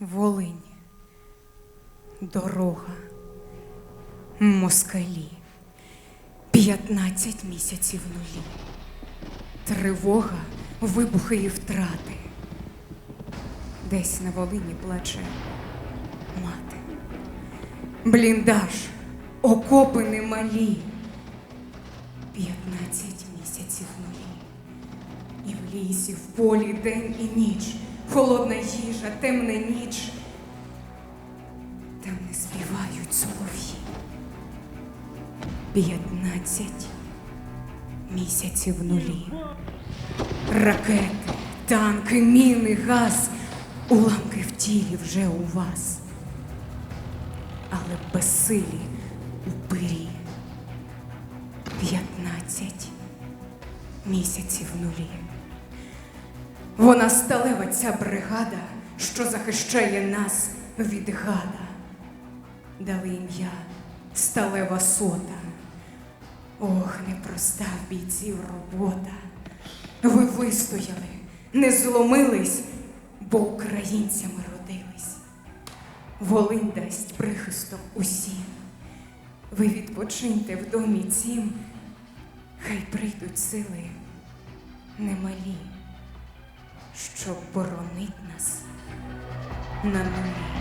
Волинь, дорога, москалі, п'ятнадцять місяців нулі, тривога, вибухи і втрати. Десь на Волині плаче мати. Бліндаж, окопи немалі. П'ятнадцять місяців нулі. І в лісі, в полі день і ніч, холодна їжа, темна ніч. Там не співають солов'ї. П'ятнадцять місяців нулі. Ракети, танки, міни, газ, уламки в тілі вже у вас. Але безсилі у пирі. П'ятнадцять місяців нулі. Вона сталева ця бригада, що захищає нас від гада. Дали ім'я сталева сота. Ох, непроста в бійців робота. Ви вистояли, не зломились, бо українцями родились. Волинь дасть прихисток усім. Ви відпочиньте в домі цім, хай прийдуть сили немалі, щоб боронить нас на нулі.